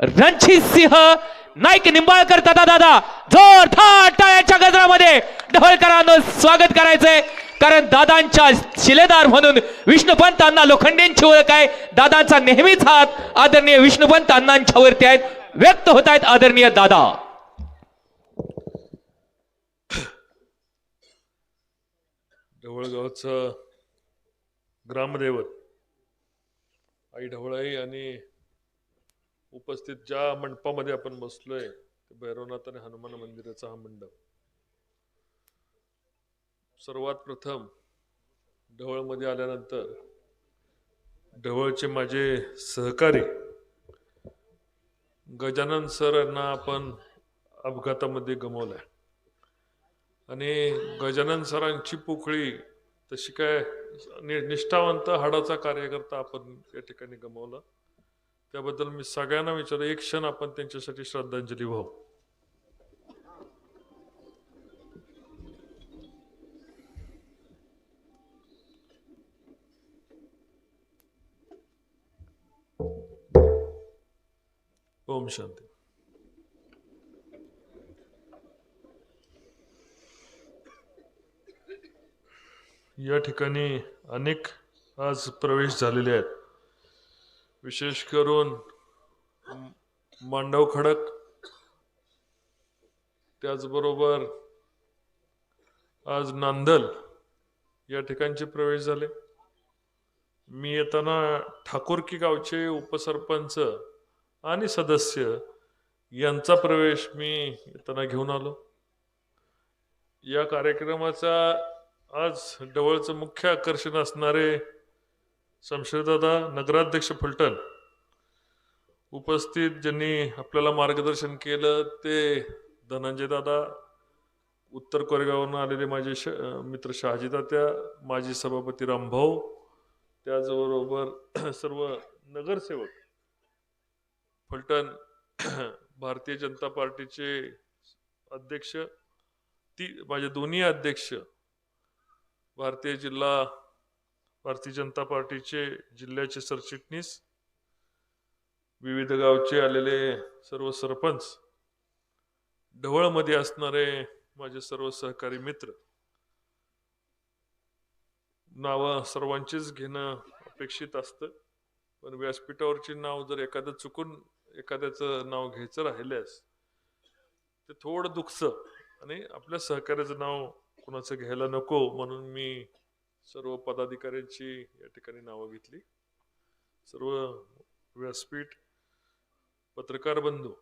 रणजित सिंह नाईक निंबाळकर दादा दादा जोर टाळ्याच्या गजरामध्ये ढवळकरांना स्वागत करायचंय. कारण दादांच्या शिलेदार म्हणून विष्णुपंतांना लोखंडेंची ओळख आहे. दादांचा नेहमीच हात आदरणीय विष्णुपंत अण्णांच्यावरती आहेत. व्यक्त होत आहेत आदरणीय दादा. ढवळगावचं ग्रामदैवत. आई ढवळाई आणि उपस्थित ज्या मंडपामध्ये आपण बसलोय ते भैरवनाथ आणि हनुमान मंदिराचा हा मंडप. सर्वात प्रथम ढवळमध्ये आल्यानंतर ढवळचे माझे सहकारी गजानन सर यांना आपण अपघातामध्ये गमावलंय. आणि गजानन सरांची पोकळी तशी काय नि- निष्ठावंत हाडाचा कार्यकर्ता आपण या ठिकाणी गमावला. त्याबद्दल मी सगळ्यांना विचारलं एक क्षण आपण त्यांच्यासाठी श्रद्धांजली वाहू ओम शांती. या ठिकाणी अनेक आज प्रवेश झालेले आहेत. विशेष करून मांडव खडक त्याचबरोबर आज नांदल या ठिकाणचे प्रवेश झाले. मी येताना ठाकूरकी गावचे उपसरपंच आणि सदस्य यांचा प्रवेश मी येताना घेऊन आलो. या कार्यक्रमाचा आज डवळचं मुख्य आकर्षण असणारे शमशेरदादा नगराध्यक्ष फलटण उपस्थित ज्यांनी आपल्याला मार्गदर्शन केलं ते धनंजय दादा उत्तर कोरेगावहून आलेले माझे श मित्र शहाजीदात्या माजी सभापती रामभाऊ त्याचबरोबर सर्व नगरसेवक फलटण भारतीय जनता पार्टीचे अध्यक्ष ती माझे दोन्ही अध्यक्ष भारतीय जिल्हा भारतीय जनता पार्टीचे जिल्ह्याचे सरचिटणीस विविध गावचे आलेले सर्व सरपंच ढवळमध्ये असणारे माझे सर्व सहकारी मित्र. नावं सर्वांचीच घेणं अपेक्षित असतं पण व्यासपीठावरची नाव जर एखादं चुकून एखाद्याचं नाव घ्यायचं राहिल्यास ते थोडं दुखतं आणि आपल्या सहकार्याचं नाव कुणाचं घ्यायला नको म्हणून मी सर्व पदाधिकाऱ्यांची या ठिकाणी नावं घेतली. सर्व व्यासपीठ पत्रकार बंधू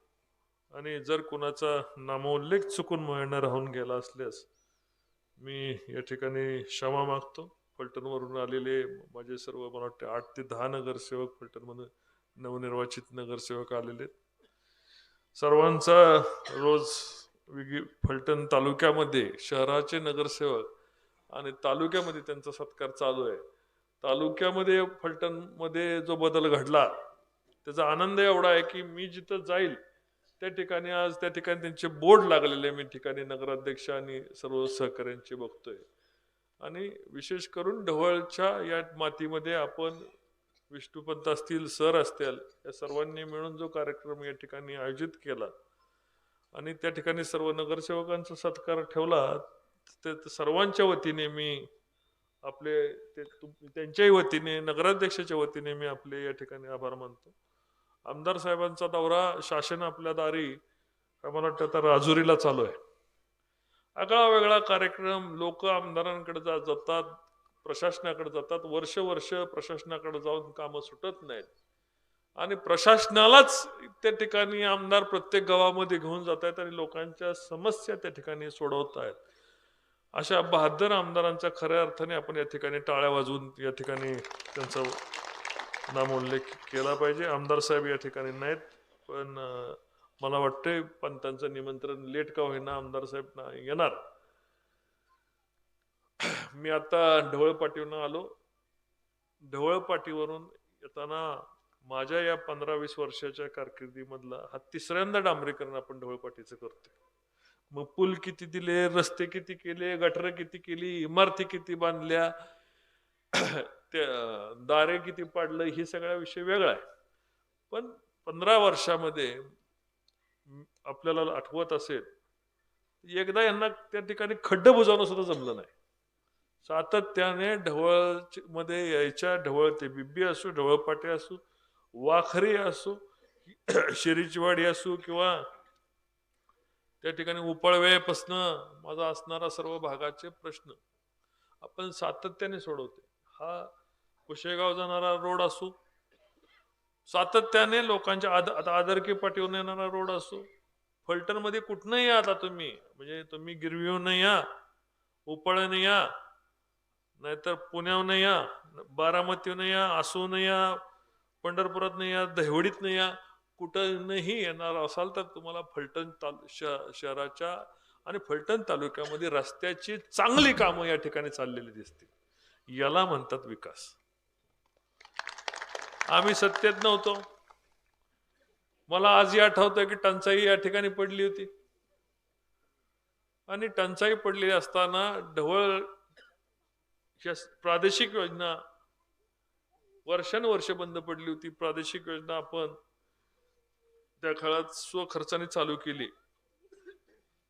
आणि जर कुणाचा नामोल्लेख चुकून मिळणं राहून गेला असल्यास मी या ठिकाणी क्षमा मागतो. फलटणवरून आलेले माझे सर्व मला वाटते आठ ते दहा नगरसेवक फलटणमधून नवनिर्वाचित नगरसेवक आलेले सर्वांचा रोज वेगळी फलटण तालुक्यामध्ये शहराचे नगरसेवक आणि तालुक्यामध्ये त्यांचा सत्कार चालू आहे. तालुक्यामध्ये फलटणमध्ये जो बदल घडला त्याचा आनंद एवढा आहे की मी जिथं जाईल त्या ठिकाणी आज त्या ठिकाणी त्यांचे बोर्ड लागलेले मी ठिकाणी नगराध्यक्ष आणि सर्व सहकाऱ्यांचे बघतोय. आणि विशेष करून ढवळच्या या मातीमध्ये आपण विष्णुपंत असतील सर असतील या सर्वांनी मिळून जो कार्यक्रम या ठिकाणी आयोजित केला आणि त्या ठिकाणी सर्व नगरसेवकांचा सत्कार ठेवला ते सर्वांच्या वतीने मी आपले ते त्यांच्याही वतीने नगराध्यक्षाच्या वतीने मी आपले या ठिकाणी आभार मानतो. आमदार साहेबांचा दौरा शासन आपल्या दारी मला वाटतं आता राजुरीला चालू आहे. आगळा वेगळा कार्यक्रम लोक आमदारांकडे जा जातात प्रशासनाकडे जातात. वर्ष वर्ष प्रशासनाकडे जाऊन कामं सुटत नाहीत. आणि प्रशासनालाच त्या ठिकाणी आमदार प्रत्येक गावामध्ये घेऊन जात आहेत आणि लोकांच्या समस्या त्या ठिकाणी सोडवत आहेत अशा बहादर आमदारांचा खऱ्या अर्थाने आपण या ठिकाणी टाळ्या वाजवून या ठिकाणी त्यांचा नामोल्लेख केला पाहिजे. आमदार साहेब या ठिकाणी नाहीत पण मला वाटतंय पण त्यांचं निमंत्रण लेट का होईना आमदार साहेब ना येणार. मी आता ढवळपाटीवरून आलो. ढवळपाटीवरून येताना माझ्या या पंधरा वीस वर्षाच्या कारकिर्दीमधला हा तिसऱ्यांदा डांबरीकरण आपण ढवळपाटीचं करतोय. मग पूल किती दिले रस्ते किती केले गटर किती केली इमारती किती बांधल्या त्या दारे किती पाडलं हे सगळा विषय वेगळा आहे. पण पंधरा वर्षामध्ये आपल्याला आठवत असेल एकदा यांना त्या ठिकाणी खड्ड बुजवणं सुद्धा जमलं नाही. सातत्याने ढवळमध्ये यायच्या ढवळ ते बिब्बी असो ढवळपाटे असो वाखरी असो शिरीचवाडी असो किंवा त्या ठिकाणी उपळवेपासनं माझा असणारा सर्व भागाचे प्रश्न आपण सातत्याने सोडवते. हा कुशेगाव जाणारा रोड असो सातत्याने लोकांच्या आद आता आदरकी पाठीवरून येणारा रोड असो फलटणमध्ये कुठनंही या आता तुम्ही म्हणजे तुम्ही गिरवीहून या उपळन या नाहीतर पुण्याहून या बारामतीहून या आसून या पंढरपुरात या दहिवडीत या कुठंही येणार असाल तर तुम्हाला फलटण शहराच्या आणि फलटण तालुक्यामध्ये रस्त्याची चांगली कामं या ठिकाणी चाललेली दिसतील. याला म्हणतात विकास. आम्ही सत्तेत नव्हतो. मला आजही आठवतं की टंचाई या ठिकाणी पडली होती. आणि टंचाई पडलेली असताना ढवळ ह्या प्रादेशिक योजना वर्षानुवर्ष बंद पडली होती. प्रादेशिक योजना आपण त्या काळात स्वखर्चाने चालू केली.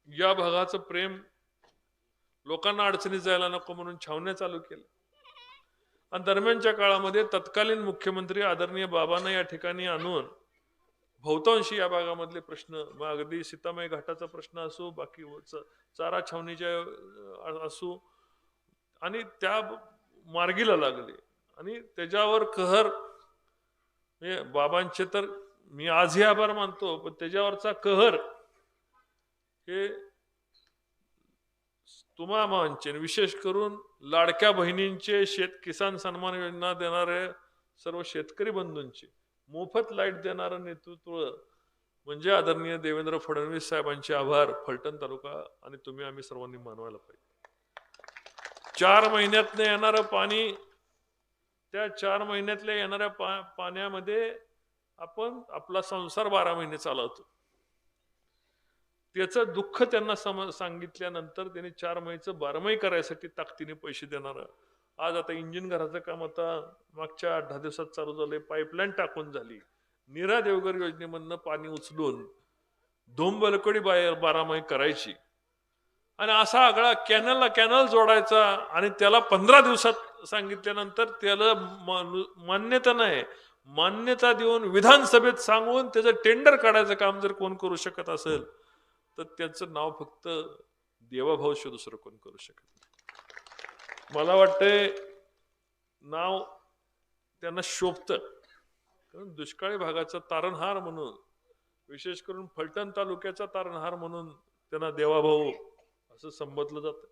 या भागाचं प्रेम लोकांना अडचणीत जायला नको म्हणून छावण्या चालू केल्या. आणि दरम्यानच्या काळामध्ये तत्कालीन मुख्यमंत्री आदरणीय बाबांना या ठिकाणी आणून बहुतांशी या भागामधले प्रश्न मग अगदी सीतामाई घाटाचा प्रश्न असो बाकी चारा छावणीच्या असू असो आणि त्या मार्गीला लागले. आणि त्याच्यावर कहर बाबांचे तर मी आजही आभार मानतो पण त्याच्यावरचा कहर हे तुम्हा मामांचे विशेष करून लाडक्या बहिणींचे शेत किसान सन्मान योजना देणारे सर्व शेतकरी बंधूंचे मोफत लाइट देणारं नेतृत्व म्हणजे आदरणीय देवेंद्र फडणवीस साहेबांचे आभार फलटण तालुका आणि तुम्ही आम्ही सर्वांनी मानवायला पाहिजे. चार महिन्यातनं येणारं पाणी त्या चार महिन्यातल्या येणाऱ्या पा पाण्यामध्ये आपण आपला संसार बारा महिने चालवतो. त्याचं दुःख त्यांना सम सांगितल्यानंतर त्याने चार महिन्याचं बारमाही करायसाठी ताकदीने पैसे देणार. आज आता इंजिन घराचं काम आता मागच्या आठ दहा दिवसात चालू झालंय. पाईपलाईन टाकून झाली. निरा देवघर योजनेमधनं पाणी उचलून धोंबलकडी बाहेर बारामाही करायची. आणि असा आगळा कॅनलला कॅनल जोडायचा आणि त्याला पंधरा दिवसात सांगितल्यानंतर त्याला मान्यता नाही. मान्यता देऊन विधानसभेत सांगून त्याचं टेंडर काढायचं काम जर कोण करू शकत असेल तर त्याचं नाव फक्त देवाभाऊशी दुसरं कोण करू शकत मला वाटतंय नाव त्यांना शोभतं. कारण दुष्काळी भागाचा तारणहार म्हणून विशेष करून फलटण तालुक्याचा तारणहार म्हणून त्यांना देवाभाऊ असं संबोधलं जातं.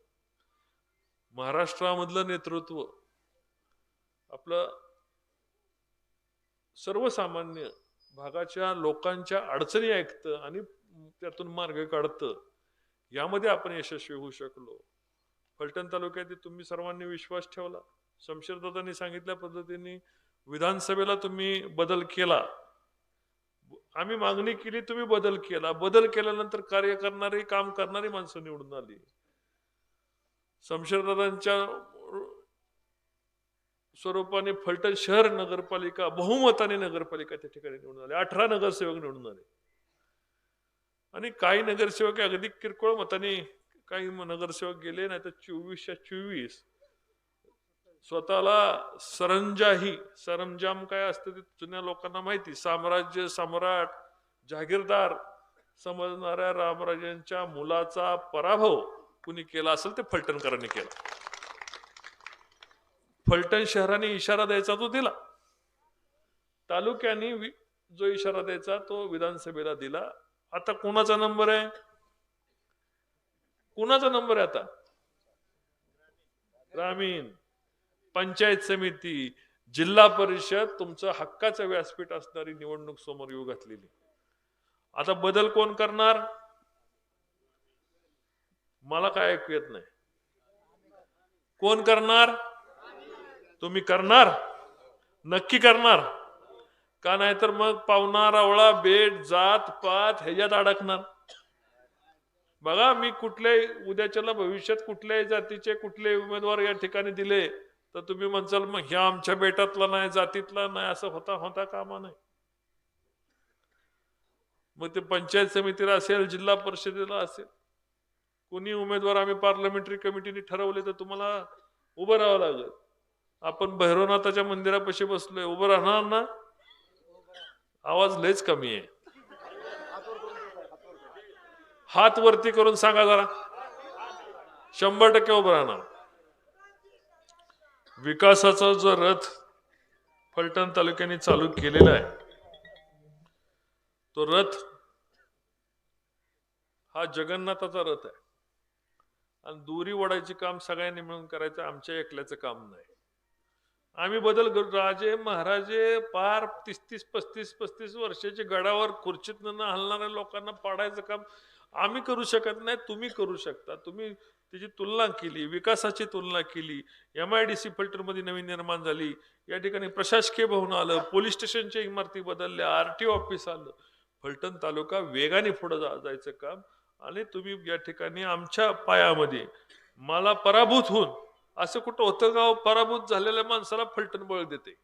महाराष्ट्रामधलं नेतृत्व आपलं सर्वसामान्य भागाच्या लोकांच्या अडचणी ऐकतं आणि त्यातून मार्ग काढतं यामध्ये आपण यशस्वी होऊ शकलो. फलटण तालुक्यात तुम्ही सर्वांनी विश्वास ठेवला. शमशेरदादांनी सांगितल्या पद्धतीने विधानसभेला तुम्ही बदल केला. आम्ही मागणी केली तुम्ही बदल केला. बदल केल्यानंतर कार्य करणारी काम करणारी माणसं निवडून आली. शमशेरदादांच्या स्वरूपाने फलटण शहर नगरपालिका बहुमताने नगरपालिका त्या ठिकाणी निवडून आले. अठरा नगरसेवक निवडून आले. आणि काही नगरसेवक अगदी किरकोळ मताने काही नगरसेवक गेले नाही तर चोवीसच्या चोवीस. स्वतःला सरंजाही सरंजाम काय असतं ते जुन्या लोकांना माहिती. साम्राज्य सम्राट जागीरदार समजणाऱ्या रामराजांच्या मुलाचा पराभव कुणी केला असेल ते फलटणकरांनी केला. फलटण शहराने इशारा द्यायचा तो दिला. तालुक्याने जो इशारा द्यायचा तो विधानसभेला दिला. आता कोणाचा नंबर आहे? कोणाचा नंबर आहे आता? ग्रामीण पंचायत समिती जिल्हा परिषद तुमचं हक्काचं व्यासपीठ असणारी निवडणूक समोर येऊ घातलेली. आता बदल कोण करणार? मला काय ऐकू येत नाही. कोण करणार? तुम्ही करणार? नक्की करणार. का नाही तर मग पावना रावळा बेट जात पात ह्याच्यात अडकणार. बघा मी कुठल्याही उद्याच्याला भविष्यात कुठल्याही जातीचे कुठले उमेदवार या ठिकाणी दिले तर तुम्ही म्हणसाल मग ह्या आमच्या बेटातला नाही जातीतला नाही असं होता होता कामा नाही मग ते पंचायत समितीला असेल जिल्हा परिषदेला असेल कोणी उमेदवार आम्ही पार्लमेंटरी कमिटीने ठरवले तर तुम्हाला उभं राहावं लागेल. आपण भैरवनाथाच्या मंदिरापाशी बसलोय उभं राहणार ना? आवाज लयच कमी आहे. हात वरती करून सांगा जरा. शंभर टक्के उभं राहणार. विकासाचा जो रथ फलटण तालुक्याने चालू केलेला आहे तो रथ हा जगन्नाथाचा रथ आहे. आणि दोरी वडायचे काम सगळ्यांनी मिळून करायचं आमच्या एकल्याचं काम नाही. आम्ही बदल करू. राजे महाराजे पार तीस तीस पस्तीस पस्तीस वर्षाचे गडावर खुर्चीत न हलणाऱ्या लोकांना पाडायचं काम आम्ही करू शकत नाही तुम्ही करू शकता. तुम्ही त्याची तुलना केली विकासाची तुलना केली एम आय डी सी फिल्टरमध्ये नवीन निर्माण झाली. या ठिकाणी प्रशासकीय भवन आलं पोलीस स्टेशनच्या इमारती बदलल्या आर टी ऑफिस आलं. फलटण तालुका वेगाने पुढे जा जायचं काम. आणि तुम्ही या ठिकाणी आमच्या पायामध्ये मला पराभूत होऊन असं कुठं होतं का? पराभूत झालेल्या माणसाला फलटण बळ देते.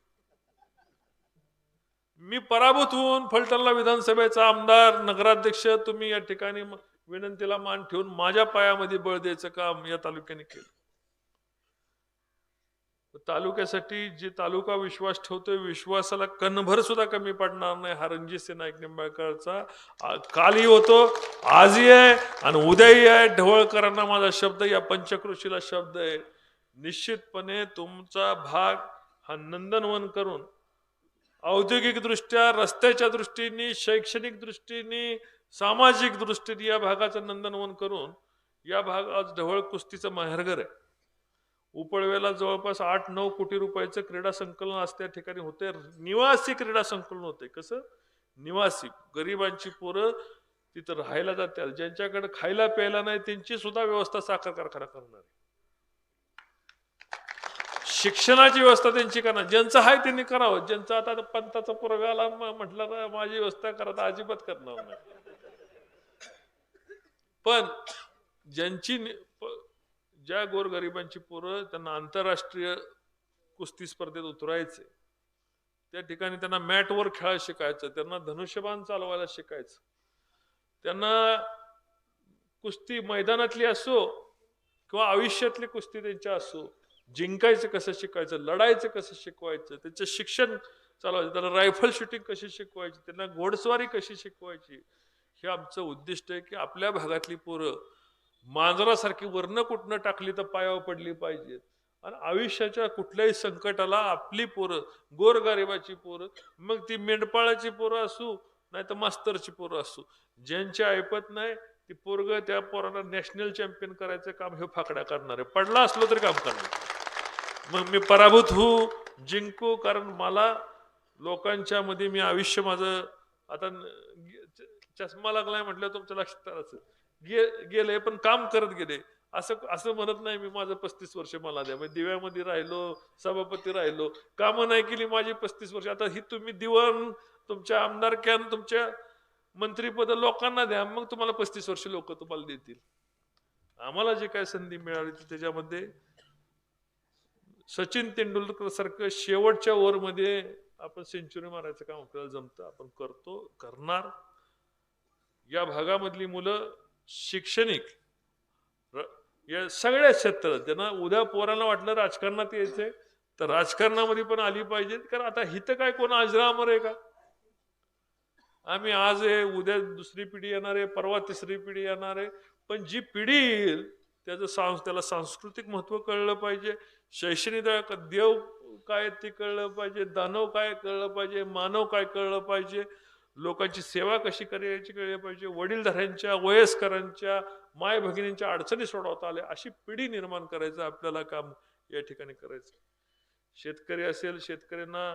मी पराभूत होऊन फलटणला विधानसभेचा आमदार नगराध्यक्ष तुम्ही या ठिकाणी विनंतीला मान ठेवून माझ्या पायामध्ये बळ द्यायचं काम या तालुक्याने केलं. तालुक्यासाठी जे तालुका विश्वास ठेवतोय विश्वासाला कणभर सुद्धा कमी पडणार नाही हा रणजित नाईक निंबाळकरचा. कालही होतो आजही आहे आणि उद्याही आहे. ढवळकरांना माझा शब्द या पंचकृषीला शब्द आहे. निश्चितपणे तुमचा भाग हा नंदनवन करून औद्योगिक दृष्ट्या रस्त्याच्या दृष्टीने शैक्षणिक दृष्टीने सामाजिक दृष्टीने या भागाचं नंदनवन करून या भाग आज ढवळ कुस्तीचं माहेरघर आहे. उपळवेला जवळपास आठ नऊ कोटी रुपयाचं क्रीडा संकलन आज त्या ठिकाणी होते निवासी क्रीडा संकलन होते कसं? निवासी. गरिबांची पोरं तिथं राहायला जातील ज्यांच्याकडे खायला प्यायला नाही त्यांची सुद्धा व्यवस्था साखर कारखाना करणार आहे. शिक्षणाची व्यवस्था त्यांची करणार ज्यांचं आहे त्यांनी करावं. ज्यांचं आता पंथाचा पुरव्याला आला म्हटलं तर माझी व्यवस्था करा तर अजिबात करणार नाही. पण ज्यांची नि- ज्या गोरगरिबांची पोरं त्यांना आंतरराष्ट्रीय कुस्ती स्पर्धेत उतरायचे त्या ठिकाणी त्यांना मॅटवर खेळायला शिकायचं त्यांना धनुष्यबाण चालवायला शिकायचं त्यांना कुस्ती मैदानातली असो किंवा आयुष्यातली कुस्ती त्यांच्या असो जिंकायचं कसं शिकवायचं लढायचं कसं शिकवायचं त्याचं शिक्षण चालवायचं त्याला रायफल शूटिंग कशी शिकवायची त्यांना घोडस्वारी कशी शिकवायची हे आमचं उद्दिष्ट आहे की आपल्या भागातली पोरं मांजरासारखी वर्ण कुठनं टाकली तर पायावर पडली पाहिजेत आणि आयुष्याच्या कुठल्याही संकटाला आपली पोरं गोरगरिबाची पोरं मग ती मेंढपाळाची पोरं असू नाही तर मास्तरची पोरं असू ज्यांची ऐपत नाही ती पोरग त्या पोराला नॅशनल चॅम्पियन करायचं काम हे फाकड्या करणार. आहे पडला असलो तरी काम करणार. मग मी पराभूत होऊ जिंकू कारण मला लोकांच्या मध्ये मी आयुष्य माझं आता च- चष्मा लागलाय म्हटलं तुमच्या लक्षात असं गे गेले पण काम करत गेले. असं असं म्हणत नाही मी माझं पस्तीस वर्ष मला द्या. म्हणजे दिव्यामध्ये राहिलो सभापती राहिलो. कामं नाही केली माझी पस्तीस वर्ष. आता ही तुम्ही दिवाण तुमच्या आमदारक्यान तुमच्या मंत्रीपद लोकांना द्या. मग तुम्हाला पस्तीस वर्ष लोक तुम्हाला देतील. आम्हाला जे काय संधी मिळाली त्याच्यामध्ये सचिन तेंडुलकर सारखं शेवटच्या ओव्हरमध्ये आपण सेंचुरी मारायचं काम आपल्याला जमतं. आपण करतो करणार. या भागामधली मुलं शैक्षणिक. या सगळ्या क्षेत्रात. त्यांना उद्या पोरांना वाटलं राजकारणात यायचंय तर राजकारणामध्ये पण आली पाहिजेत. कारण आता हिथं काय कोण अजरामर आहे का? आम्ही आज आहे उद्या दुसरी पिढी येणार आहे परवा तिसरी पिढी येणार आहे. पण जी पिढी येईल त्याचं सांस त्याला सांस्कृतिक महत्त्व कळलं पाहिजे. शैक्षणिक देव काय ते कळलं पाहिजे दानव काय कळलं पाहिजे मानव काय कळलं पाहिजे लोकांची सेवा कशी करायची कळली पाहिजे वडीलधाऱ्यांच्या वयस्करांच्या माय भगिनींच्या अडचणी सोडवता आल्या अशी पिढी निर्माण करायचं आपल्याला काम या ठिकाणी करायचं. शेतकरी असेल शेतकऱ्यांना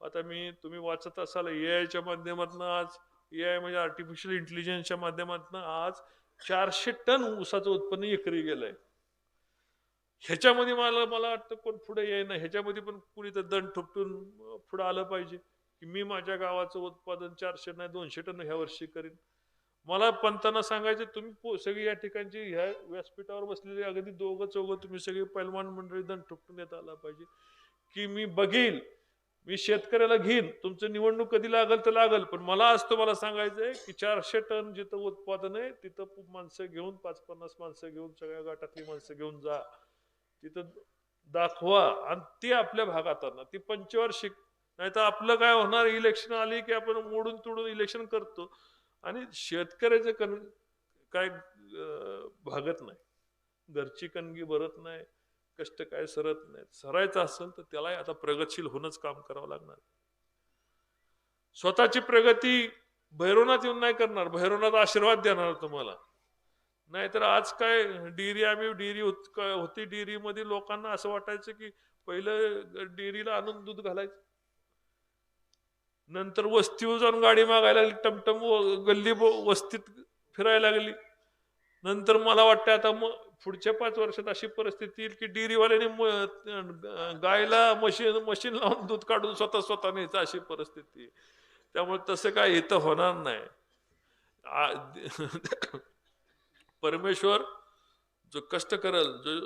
आता मी तुम्ही वाचत असाल ए आयच्या माध्यमातून आज ए आय म्हणजे आर्टिफिशियल इंटेलिजन्सच्या माध्यमातून आज चारशे टन ऊसाचं उत्पन्न एकरी गेलंय. ह्याच्यामध्ये मला मला वाटतं कोण पुढे येईना. ह्याच्यामध्ये पण कुणी तर दंड ठोपटून पुढे आलं पाहिजे. की मी माझ्या गावाचं उत्पादन चारशे नाही दोनशे टन ह्या वर्षी करीन. मला पंतांना सांगायचं तुम्ही पो- सगळी या ठिकाणची ह्या व्यासपीठावर बसलेली अगदी दोघं चौघं तुम्ही सगळी पैलवान मंडळी दंड ठोपटून येत आला पाहिजे. की मी बघेल मी शेतकऱ्याला घेईन. तुमचं निवडणूक कधी लागल तर लागल. पण मला आज तुम्हाला सांगायचंय की चारशे टन जिथं उत्पादन आहे तिथं खूप माणसं घेऊन पाच पन्नास माणसं घेऊन सगळ्या गटातली माणसं घेऊन जा. तिथं दाखवा आणि ती आपल्या भागात आणा. ती पंचवार्षिक. नाही तर आपलं काय होणार? इलेक्शन आली की आपण मोडून तोडून इलेक्शन करतो. आणि शेतकऱ्याचं कन काय भागत नाही. घरची कणगी भरत नाही. कष्ट काय सरत नाही सरायचं असेल तर त्यालाही आता प्रगतशील होऊनच काम करावं लागणार. स्वतःची प्रगती भैरवनाथ येऊन नाही करणार. भैरवनाथ आशीर्वाद देणार तुम्हाला. नाहीतर आज काय डेअरी आम्ही डेअरी होती डेअरी मध्ये लोकांना असं वाटायचं की पहिलं डेअरीला आणून दूध घालायचं. नंतर वस्तीवर जाऊन गाडी मागायला लागली. टमटम गल्ली वस्तीत फिरायला लागली. नंतर मला वाटतं आता मग पुढच्या पाच वर्षात अशी परिस्थिती येईल की डेअरीवाल्याने म- गायला मशीन मशीन लावून दूध काढून स्वतः स्वतः न्यायचं अशी परिस्थिती त्यामुळे तसं काय इथं होणार नाही. परमेश्वर जो कष्ट करेल जो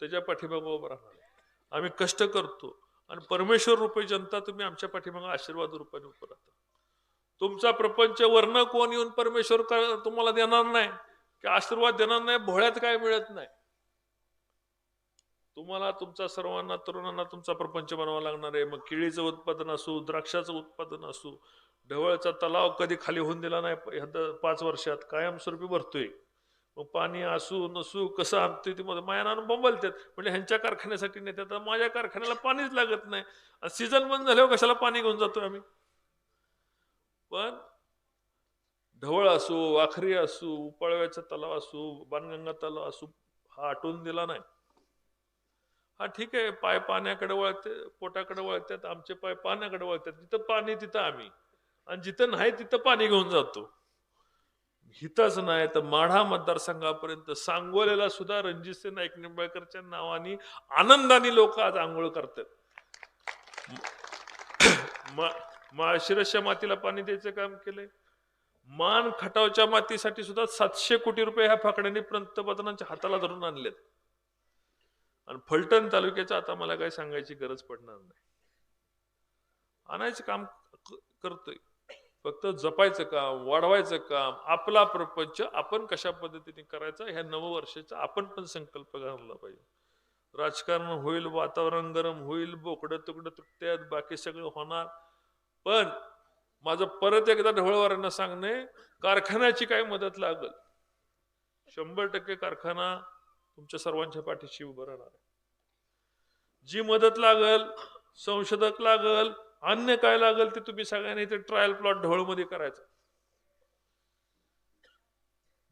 त्याच्या पाठीमागं उभं राहणार आम्ही कष्ट करतो आणि परमेश्वर रूपी जनता तुम्ही आमच्या पाठीमागं आशीर्वाद रूपाने उभं राहता. तुमचा प्रपंच वर्ण कोण येऊन परमेश्वर तुम्हाला देणार नाही? की आशीर्वाद देणार नाही भोळ्यात काय मिळत नाही. तुम्हाला तुमचा सर्वांना तरुणांना तुमचा प्रपंच बनवा लागणार आहे. मग केळीचं उत्पादन असू द्राक्षाचं उत्पादन असू ढवळचा तलाव कधी खाली होऊन दिला नाही ह्या पाच वर्षात कायमस्वरूपी भरतोय. मग पाणी असू नसू कसं आणतोय ते मध्ये मायानं बोंबलतात म्हणजे ह्यांच्या कारखान्यासाठी नेतात तर माझ्या कारखान्याला पाणीच लागत नाही. आणि सीझन बंद झाल्यावर कशाला पाणी घेऊन जातोय आम्ही? पण ढवळ असू वाखरी असू उपळव्याचा तलाव असू बाणगंगा तलाव असू हा आटवून दिला नाही. हा ठीक आहे पाय पाण्याकडे वळते पोटाकडे वळतात आमचे पाय पाण्याकडे वळतात तिथं पाणी तिथं आम्ही. आणि जिथं नाही तिथं पाणी घेऊन जातो. हितच नाही तर माढा मतदारसंघापर्यंत सांगोलेला सुद्धा रणजितसिंह नाईक निंबाळकरच्या नावाने आनंदाने लोक आज आंघोळ करतात. माळशिरसच्या मातीला पाणी द्यायचं काम केलंय? मान खटावच्या मातीसाठी सुद्धा सातशे कोटी रुपये ह्या फाकड्यांनी पंतप्रधानांच्या हाताला धरून आणलेत. आणि फलटण तालुक्याचं आता मला काही सांगायची गरज पडणार नाही. आणायचं काम करतोय. फक्त जपायचं काम वाढवायचं काम आपला प्रपंच आपण कशा पद्धतीने करायचा ह्या नववर्षाचा आपण पण संकल्प घालला पाहिजे. राजकारण होईल वातावरण गरम होईल बोकडं तुकडं तुटत्यात बाकी सगळं होणार. पण माझं परत एकदा ढवळवारांना सांगणे कारखान्याची काय मदत लागल? शंभर टक्के कारखाना तुमच्या सर्वांच्या पाठीशी उभं राहणार आहे. जी मदत लागल संशोधक लागल अन्य काय लागल ते तुम्ही सगळ्यांनी ते ट्रायल प्लॉट ढवळमध्ये करायचं.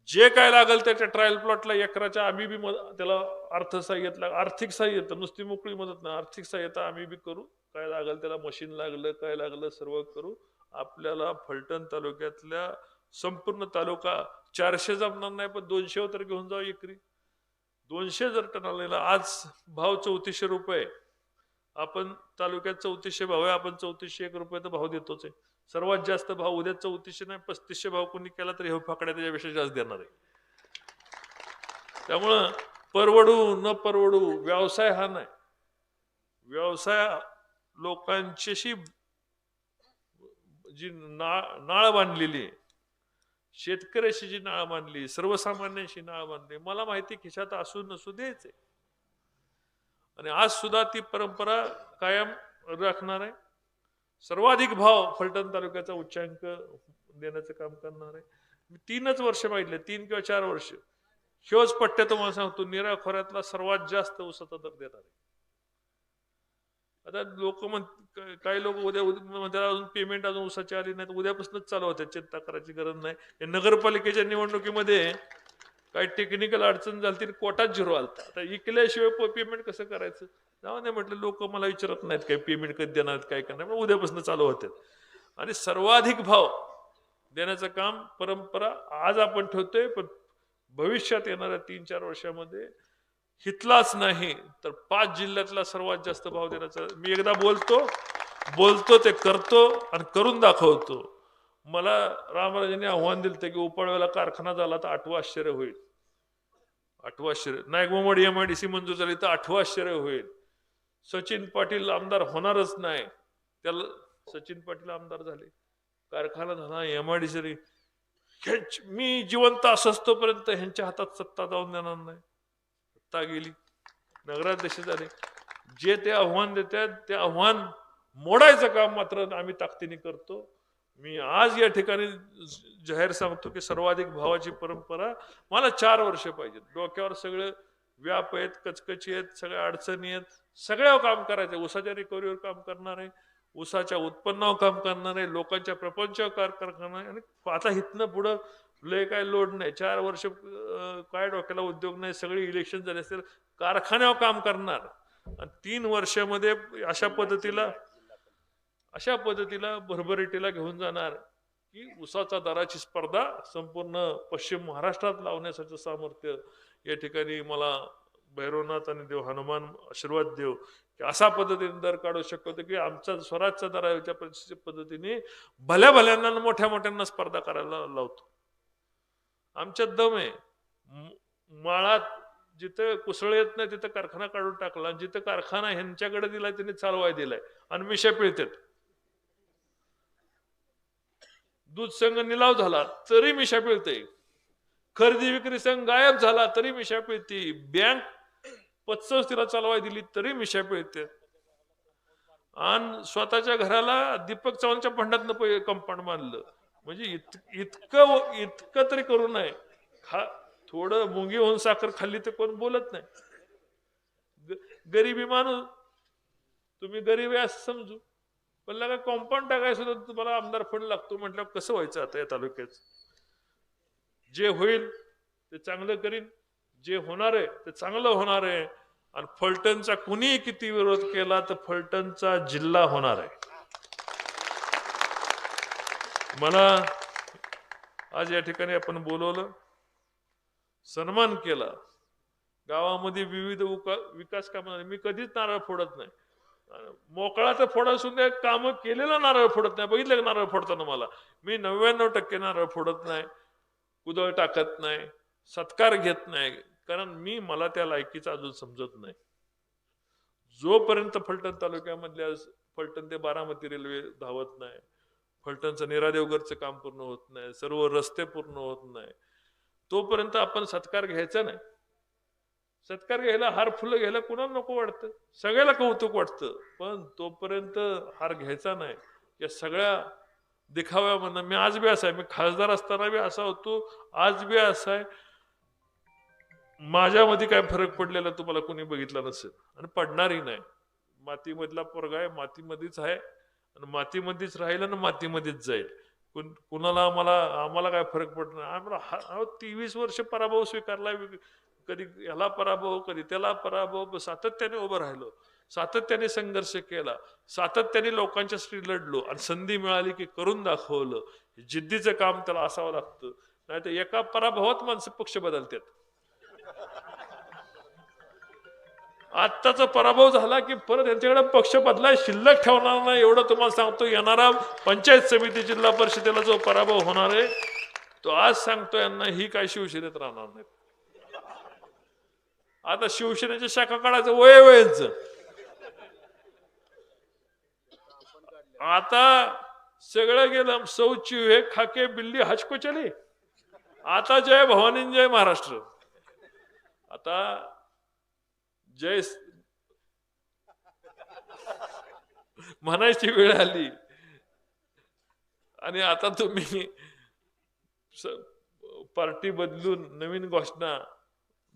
जे काय लागल त्याच्या ट्रायल प्लॉटला एकराच्या आम्ही बी मद- त्याला अर्थसहाय्यत लाग आर्थिक सहाय्यता नुसती मोकळी मदत नाही आर्थिक सहाय्यता आम्ही बी करू. काय लागल त्याला मशीन लागलं काय लागलं सर्व करू. आपल्याला फलटण तालुक्यातल्या संपूर्ण तालुका चारशे जमणार नाही पण दोनशे तर घेऊन जाऊ एकरी. दोनशे जर टन आलेला आज भाव चौतीसशे रुपये. आपण तालुक्यात चौतीसशे भाव आहे आपण चौतीसशे एक रुपये तर भाव देतोच आहे. सर्वात जास्त भाव उद्या चौतीसशे नाही पस्तीसशे भाव कोणी केला तर हे फाकड्या त्याच्यापेक्षा जास्त देणार आहे. त्यामुळं परवडू न परवडू व्यवसाय हा नाही. व्यवसाय लोकांच्याशी जी नाळ नाळ बांधलेली आहे शेतकऱ्याशी जी नाळ बांधली सर्वसामान्यांशी नाळ बांधली मला माहिती खिशात असू नसू द्यायचे आणि आज सुद्धा ती परंपरा कायम राखणार आहे. सर्वाधिक भाव फलटण तालुक्याचा उच्चांक देण्याचं काम करणार आहे. मी तीनच वर्ष पाहिले तीन किंवा चार वर्ष. शिवच पट्ट्या तुम्हाला सांगतो निरा खोऱ्यातला सर्वात जास्त उसाचा दर देणार आहे. आता लोक म्हण काही लोक उद्या उद्या म्हणतात अजून पेमेंट अजून उसाची आली नाही तर उद्यापासूनच चालू होत्या. चिंता करायची गरज नाही. नगरपालिकेच्या निवडणुकीमध्ये काही टेक्निकल अडचण झाली तरी कोटात झिरो आलता. आता इकल्याशिवाय पेमेंट कसं करायचं? जाऊ नाही म्हटलं लोक मला विचारत नाहीत काय पेमेंट कधी देणार काय करणार पण उद्यापासून चालू होते. आणि सर्वाधिक भाव देण्याचं काम परंपरा आज आपण ठेवतोय पण भविष्यात येणाऱ्या तीन चार वर्षामध्ये हितलाच नाही तर पाच जिल्ह्यातला सर्वात जास्त भाव देण्याचा मी एकदा बोलतो बोलतो ते करतो आणि करून दाखवतो. मला रामराजांनी आव्हान दिलं की उपाळव्याला कारखाना झाला तर आठवं आश्चर्य होईल. आठवं आश्चर्य. नायक मोमड सी मंजूर झाली तर आठवं आश्चर्य होईल. सचिन पाटील आमदार होणारच नाही. त्याला सचिन पाटील आमदार झाले. कारखाना झाला एम आय डी मी जिवंत असतोपर्यंत ह्यांच्या हातात सत्ता जाऊन देणार नाही. सत्ता गेली. नगराध्यक्ष झाले. जे ते आव्हान देतात ते आव्हान मोडायचं काम मात्र आम्ही ताकदीने करतो. मी आज या ठिकाणी जाहीर सांगतो की सर्वाधिक भावाची परंपरा मला चार वर्ष पाहिजेत. डोक्यावर सगळं व्याप आहेत कचकची आहेत सगळ्या अडचणी आहेत. सगळ्यावर काम करायचं उसाच्या रिकव्हरीवर काम करणार आहे. उसाच्या उत्पन्नावर काम करणार आहे. लोकांच्या प्रपंचावर काम करणार आहे. आणि आता इथनं पुढं लय काय लोड नाही. चार वर्ष काय डोक्याला उद्योग नाही सगळी इलेक्शन झाले असतील कारखान्यावर काम करणार. आणि तीन वर्षामध्ये अशा पद्धतीला अशा पद्धतीला भरभराटीला घेऊन जाणार की उसाचा दराची स्पर्धा संपूर्ण पश्चिम महाराष्ट्रात लावण्यासाठी सामर्थ्य. या ठिकाणी मला भैरवनाथ आणि देव हनुमान आशीर्वाद देव की असा पद्धतीने दर काढू शकतो की आमचा स्वराजचा दराच्या पद्धतीने भल्या भल्यांना मोठ्या मोठ्यांना स्पर्धा करायला लावतो. आमच्यात दम आहे. माळात जिथं कुसळ येत नाही तिथं कारखाना काढून टाकला. आणि जिथं कारखाना ह्यांच्याकडे दिलाय त्यांनी चालवाय दिलाय. आणि मिशा पिळतात. दूध संघ निलाव झाला तरी मिशा पिळते खरेदी विक्री संघ गायब झाला तरी मिशा पिळते. बँक पतसंस्थेला चालवाय दिली तरी मिशा पिळते. आणि स्वतःच्या घराला दीपक चव्हाणच्या भंडातनं कंपाऊंड बांधलं. म्हणजे इत, इतकं इतकं तरी करू नये. खा थोडं मुंगी होऊन साखर खाल्ली तर कोण बोलत नाही. गरीबी गरिबी माणूस तुम्ही गरीब आहे असं समजू. पण लगा कॉम्पाऊंड टाकायचं सुद्धा तुम्हाला आमदार फंड लागतो म्हटल्यावर कसं व्हायचं आता या तालुक्यात? जे होईल ते चांगलं करीन. जे होणार आहे ते चांगलं होणार आहे. आणि फलटणचा कुणीही किती विरोध केला तर फलटणचा जिल्हा होणार आहे. मला आज या ठिकाणी आपण बोलवलं सन्मान केला. गावामध्ये विविध विकास कामं मी कधीच नारळ फोडत नाही. मोकळाचा तर असून त्या काम केलेलं नारळ फोडत नाही. बघितलं का नारळ फोडताना मला? मी नव्याण्णव टक्के नारळ फोडत नाही कुदळ टाकत नाही सत्कार घेत नाही. कारण मी मला त्या लायकीचा अजून समजत नाही. जोपर्यंत फलटण तालुक्यामधल्या फलटण ते बारामती रेल्वे धावत नाही फलटणचं निरादेवगरचं काम पूर्ण होत नाही सर्व रस्ते पूर्ण होत नाही. तोपर्यंत आपण सत्कार घ्यायचा नाही. सत्कार घ्यायला हार फुलं घ्यायला कुणाला नको वाटतं? सगळ्याला कौतुक वाटतं. पण तोपर्यंत हार घ्यायचा नाही. या सगळ्या दिखाव्यामधनं मी आज बी असा आहे मी खासदार असताना बी असा होतो आज बी असा आहे. माझ्यामध्ये काय फरक पडलेला तुम्हाला कोणी बघितला नसेल. आणि पडणारही नाही. मातीमधला पोरगा आहे मातीमध्येच आहे. मातीमध्येच राहील आणि मातीमध्येच जाईल. कुण कुणाला आम्हाला आम्हाला काय फरक पडणार आम्हाला हा तेवीस वर्ष पराभव स्वीकारला कधी याला पराभव कधी त्याला पराभव सातत्याने उभं राहिलो. सातत्याने संघर्ष केला. सातत्याने लोकांच्यासाठी लढलो आणि संधी मिळाली की करून दाखवलं. जिद्दीचं काम त्याला असावं लागतं. नाही तर एका पराभवात माणसं पक्ष बदलतात. आत्ताचा पराभव झाला की परत यांच्याकडे पक्ष बदलाय शिल्लक ठेवणार नाही एवढं तुम्हाला सांगतो. येणारा पंचायत समिती जिल्हा परिषदेला जो पराभव होणार आहे तो आज सांगतो यांना ही काय शिवसेनेत राहणार नाही आता शिवसेनेच्या शाखा काढायचं वय वयच. आता सगळं गेलं सौची हे खाके बिल्ली हचकोचले. आता जय भवानी जय महाराष्ट्र. आता जय म्हणायची वेळ आली. आणि आता तुम्ही पार्टी बदलून नवीन घोषणा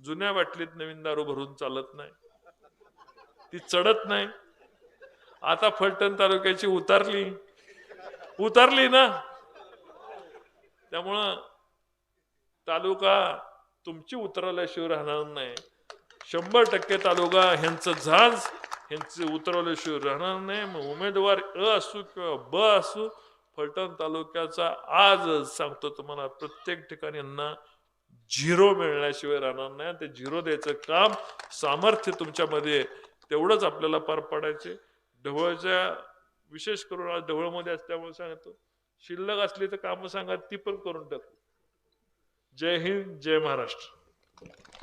जुन्या बाटलीत नवीन दारू भरून चालत नाही. ती चढत नाही. आता फलटण तालुक्याची उतारली. उतारली ना. त्यामुळं तालुका तुमची उतरवल्याशिवाय राहणार नाही. शंभर टक्के तालुका ह्यांचं झाज ह्यांचे उतरवल्याशिवाय राहणार नाही. मग उमेदवार अ असू किंवा ब असू फलटण तालुक्याचा आज सांगतो तुम्हाला प्रत्येक ठिकाणी यांना झिरो मिळण्याशिवाय राहणार नाही. ते झिरो द्यायचं काम सामर्थ्य तुमच्यामध्ये आहे. तेवढंच आपल्याला पार पाडायचे. ढवळच्या विशेष करून आज ढवळमध्ये असल्यामुळे सांगतो शिल्लक असली तर कामं सांगा ती पण करून टाकू. जय हिंद जय महाराष्ट्र.